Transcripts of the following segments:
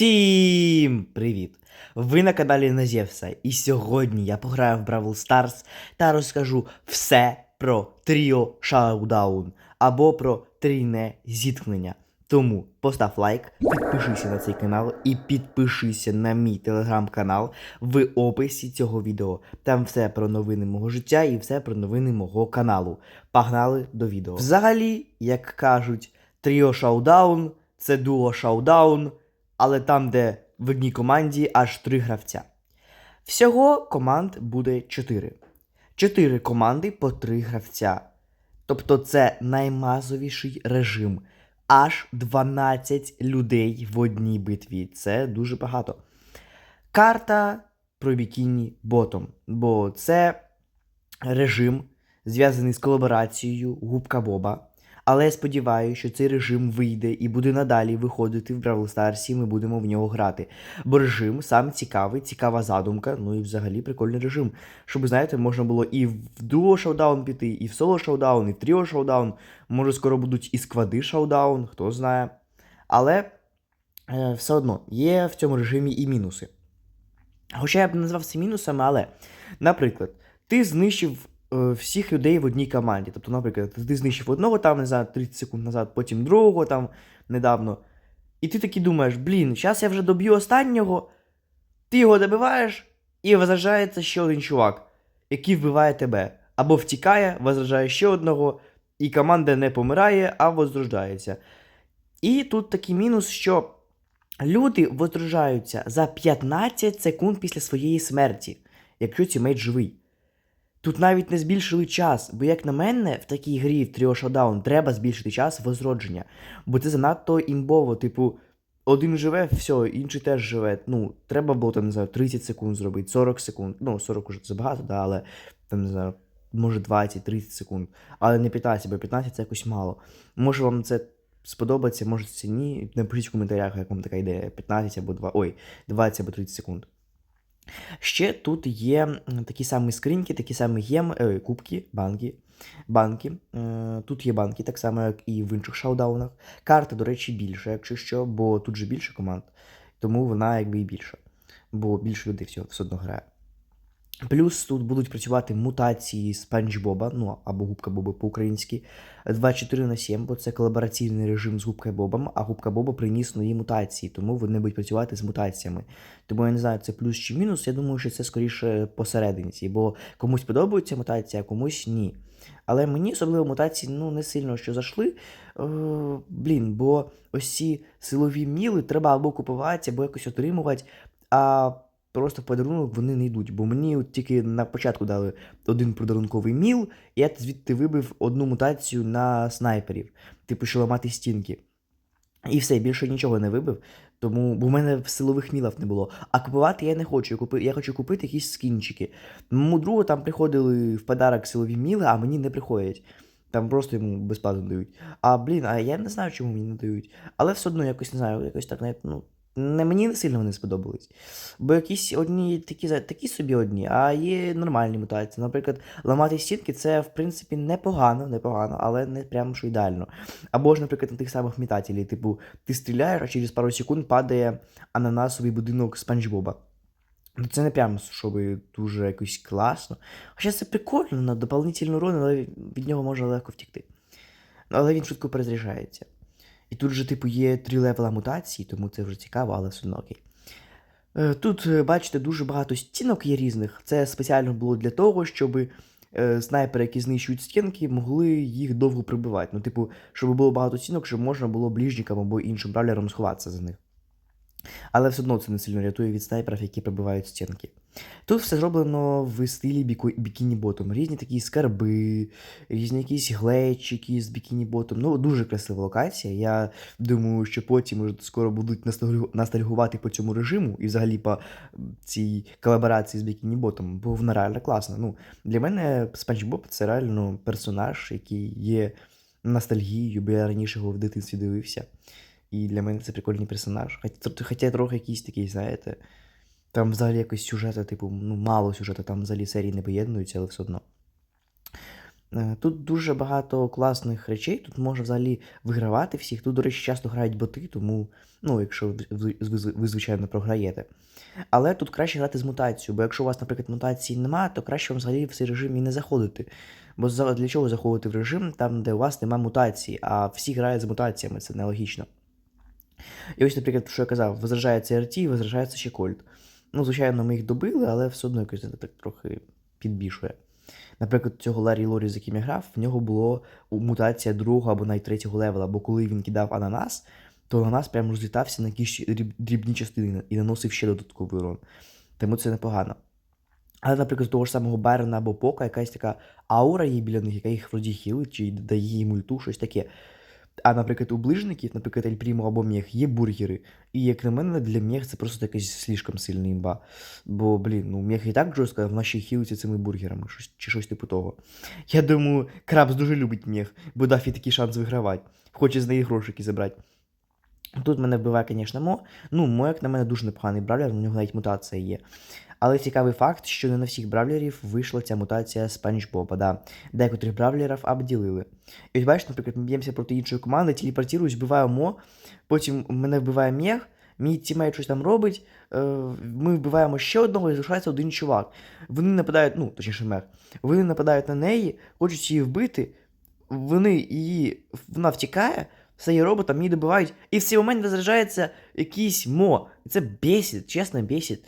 Всім привіт! Ви на каналі Назєвса, і сьогодні я пограю в Бравл Старс та розкажу все про Тріо Шаудаун або про трійне зіткнення. Тому постав лайк, підпишися на цей канал і підпишися на мій телеграм-канал в описі цього відео. Там все про новини мого життя і все про новини мого каналу. Погнали до відео. Взагалі, як кажуть, Тріо Шаудаун це дуо Шаудаун але там, де в одній команді аж три гравця. Всього команд буде 4. 4 команди по 3 гравця. Тобто це наймазовіший режим. Аж 12 людей в одній битві. Це дуже багато. Карта про бікіні ботом. Бо це режим, зв'язаний з колаборацією Губка Боба. Але я сподіваюся, що цей режим вийде і буде надалі виходити в Бравл Старсі, і ми будемо в нього грати. Бо режим сам цікавий, цікава задумка, ну і взагалі прикольний режим. Щоб, знаєте, можна було і в дуо шоудаун піти, і в соло шоудаун, і в тріо шоудаун. Може, скоро будуть і сквади шоудаун, хто знає. Але е, все одно є в цьому режимі і мінуси. Хоча я б назвав це мінусами, але, наприклад, ти знищив всіх людей в одній команді. Тобто, наприклад, ти знищив одного там, не знаю, 30 секунд назад, потім другого там недавно. І ти такий думаєш, блін, зараз я вже доб'ю останнього, ти його добиваєш, і возражається ще один чувак, який вбиває тебе. Або втікає, возражає ще одного, і команда не помирає, а возрождається. І тут такий мінус, що люди возрождаються за 15 секунд після своєї смерті, якщо цімейт живий. Тут навіть не збільшили час, бо, як на мене, в такій грі в Trio Showdown треба збільшити час возродження. Бо це занадто імбово, типу, один живе, все, інший теж живе. Ну, треба було там, не знаю, 30 секунд зробити, 40 секунд. Ну, 40 уже це багато, да, але там, не знаю, може 20-30 секунд. Але не 15, бо 15 це якось мало. Може вам це сподобається, може це ні. Напишіть в коментарях, як вам така ідея. 15 або 2, ой, 20 або 30 секунд. Ще тут є такі самі скриньки, такі самі гем, е, кубки, банки. банки. Е, Тут є банки, так само, як і в інших шаудаунах. Карта, до речі, більша, якщо що, бо тут же більше команд, тому вона якби і більша. Бо більше людей все, все одно грає. Плюс тут будуть працювати мутації Спанч Боба, ну або Губка Боба по-українськи 24 на 7, бо це колабораційний режим з Губка Бобом, а Губка Боба приніс нові мутації, тому вони будуть працювати з мутаціями. Тому я не знаю, це плюс чи мінус. Я думаю, що це скоріше посерединці, бо комусь подобається мутація, а комусь ні. Але мені особливо мутації ну, не сильно що зайшли. Е, блін, бо ось ці силові міли треба або купувати, або якось отримувати. А просто в подарунок вони не йдуть. Бо мені от тільки на початку дали один подарунковий міл, і я звідти вибив одну мутацію на снайперів, типу, що ламати стінки. І все, більше нічого не вибив. Тому, бо в мене силових мілів не було. А купувати я не хочу. Я, купи, я хочу купити якісь скінчики. Моєму другу там приходили в подарок силові міли, а мені не приходять. Там просто йому безплатно дають. А блін, а я не знаю, чому мені не дають. Але все одно якось не знаю, якось так навіть, ну. Не мені сильно вони сподобались. Бо якісь одні такі такі собі одні, а є нормальні мутації. Наприклад, ламати стінки це, в принципі, непогано, непогано, але не прямо що ідеально. Або ж, наприклад, на тих самих метателів, типу, ти стріляєш, а через пару секунд падає ананасовий будинок Спанч Боба. Ну, це не прямо, щоб дуже якось класно. Хоча це прикольно на дополнительний урон, але від нього можна легко втікти. Але він швидко перезаряджається. І тут же, типу, є три левела мутації, тому це вже цікаво, але все одно окей. Е, Тут, е, бачите, дуже багато стінок є різних. Це спеціально було для того, щоб е, снайпери, які знищують стінки, могли їх довго прибивати. Ну, типу, щоб було багато стінок, щоб можна було ближнікам або іншим бравлерам сховатися за них. Але все одно це не сильно рятує від снайперів, які пробивають стінки. Тут все зроблено в стилі бікіні ботом. Різні такі скарби, різні якісь глечики з бікіні ботом. Ну, дуже красива локація. Я думаю, що потім може, скоро будуть ностальгувати по цьому режиму і взагалі по цій колаборації з бікіні ботом, бо вона реально класна. Ну, для мене Спанч Боб це реально персонаж, який є ностальгією, бо я раніше його в дитинстві дивився. І для мене це прикольний персонаж. Хоча, трохи якийсь такий, знаєте, там взагалі якось сюжету, типу, ну, мало сюжету, там взагалі серії не поєднуються, але все одно. Е, Тут дуже багато класних речей, тут можна взагалі вигравати всіх. Тут, до речі, часто грають боти, тому, ну, якщо ви, ви, ви, ви, звичайно, програєте. Але тут краще грати з мутацією, бо якщо у вас, наприклад, мутації немає, то краще вам взагалі в цей режим і не заходити. Бо для чого заходити в режим там, де у вас немає мутації, а всі грають з мутаціями, це нелогічно. І ось, наприклад, що я казав, возражається RT і возражається ще Кольт. Ну, звичайно, ми їх добили, але все одно якось це так трохи підбішує. Наприклад, цього Ларі Лорі, з яким я грав, в нього було мутація другого або навіть третього левела, бо коли він кидав ананас, то ананас прямо розлітався на якісь дрібні частини і наносив ще додатковий урон. Тому це непогано. Але, наприклад, того ж самого Байрона або Пока якась така аура є біля них, яка їх вроді хілить, чи дає їм ульту, щось таке. А, наприклад, у ближників, наприклад, Ель або Мех, є бургери. І як на мене, для Мех це просто якийсь слишком сильний імба. Бо, блін, ну Мех і так жорстко, а вона ще й хілиться цими бургерами, щось, чи щось типу того. Я думаю, Крабс дуже любить Мех, бо дав їй такий шанс вигравати. Хоче з неї грошики забрати. Тут мене вбиває, звісно, Мо. Ну, Мо, як на мене, дуже непоганий бравлер, у нього навіть мутація є. Але цікавий факт, що не на всіх бравлерів вийшла ця мутація Спанч Боба. Да. Декотрих бравлерів обділили. І ось бачиш, наприклад, ми б'ємося проти іншої команди, телепортуюсь, вбиваю Мо, потім мене вбиває Мех, мій тімейт щось там робить, е, ми вбиваємо ще одного і залишається один чувак. Вони нападають, ну, точніше мех, вони нападають на неї, хочуть її вбити, вони її, вона втікає, все є роботом, її добивають, і в цей момент розряджається якийсь мо. Це бесить, чесно, бесить.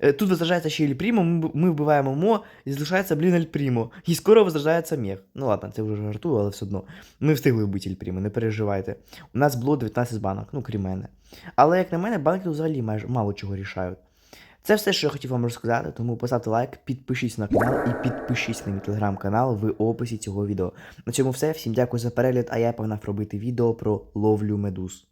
Е, Тут возражається ще Ель Прімо, ми, вбиваємо Мо, і залишається, блін, Ель Прімо. І скоро возражається Мех. Ну ладно, це вже жартую, але все одно. Ми встигли вбити Ель Прімо, не переживайте. У нас було 19 банок, ну крім мене. Але, як на мене, банки взагалі майже мало чого рішають. Це все, що я хотів вам розказати, тому поставте лайк, підпишіться на канал і підпишіться на мій телеграм-канал в описі цього відео. На цьому все. Всім дякую за перегляд, а я погнав робити відео про ловлю медуз.